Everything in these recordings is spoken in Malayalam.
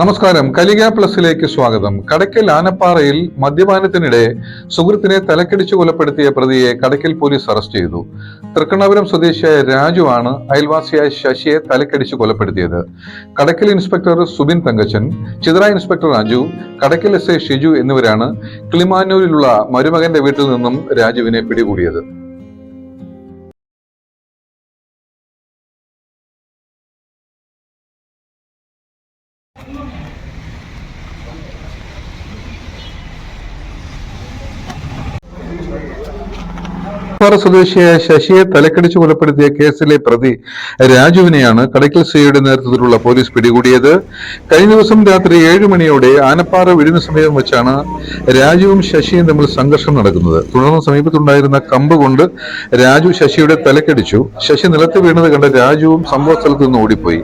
നമസ്കാരം. കലിക പ്ലസിലേക്ക് സ്വാഗതം. കടയ്ക്കൽ ആനപ്പാറയിൽ മദ്യപാനത്തിനിടെ സുഹൃത്തിനെ തലക്കടിച്ചു കൊലപ്പെടുത്തിയ പ്രതിയെ കടക്കൽ പോലീസ് അറസ്റ്റ് ചെയ്തു. തൃക്കണ്ണാപുരം സ്വദേശിയായ രാജു ആണ് അയൽവാസിയായ ശശിയെ തലക്കടിച്ചു കൊലപ്പെടുത്തിയത്. കടക്കൽ ഇൻസ്പെക്ടർ സുബിൻ തങ്കച്ചൻ ചിത്ര ഇൻസ്പെക്ടർ അജു കടക്കൽ എസ് ഷിജു എന്നിവരാണ് കിളിമാനൂരിലുള്ള മരുമകന്റെ വീട്ടിൽ നിന്നും രാജുവിനെ പിടികൂടിയത്. Come on. പാറ സ്വദേശിയായ ശശിയെ തലക്കടിച്ചു കൊലപ്പെടുത്തിയ കേസിലെ പ്രതി രാജുവിനെയാണ് കടയ്ക്കൽ സിയുടെ നേതൃത്വത്തിലുള്ള പോലീസ് പിടികൂടിയത്. കഴിഞ്ഞ ദിവസം രാത്രി ഏഴ് മണിയോടെ ആനപ്പാറ വീടിന് സമീപം വെച്ചാണ് രാജുവും ശശിയും തമ്മിൽ സംഘർഷം നടക്കുന്നത്. തുടർന്ന് സമീപത്തുണ്ടായിരുന്ന കമ്പ് കൊണ്ട് രാജു ശശിയുടെ തലക്കടിച്ചു. ശശി നിലത്ത് വീണത് കണ്ട രാജുവും സംഭവ സ്ഥലത്ത് നിന്ന് ഓടിപ്പോയി.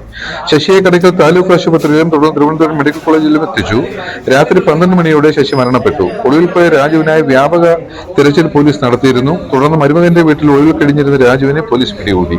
ശശിയെ കടയ്ക്കൽ താലൂക്ക് ആശുപത്രിയിലും തുടർന്ന് തിരുവനന്തപുരം മെഡിക്കൽ കോളേജിലും എത്തിച്ചു. രാത്രി പന്ത്രണ്ട് മണിയോടെ ശശി മരണപ്പെട്ടു. ഒളിവിൽ പോയ രാജുവിനായി വ്യാപക തിരച്ചിൽ പോലീസ് നടത്തിയിരുന്നു. തുടർന്ന് മരുമകന്റെ വീട്ടിൽ ഒഴിവ് കഴിഞ്ഞിരുന്ന രാജുവിനെ പോലീസ് പിടികൂടി.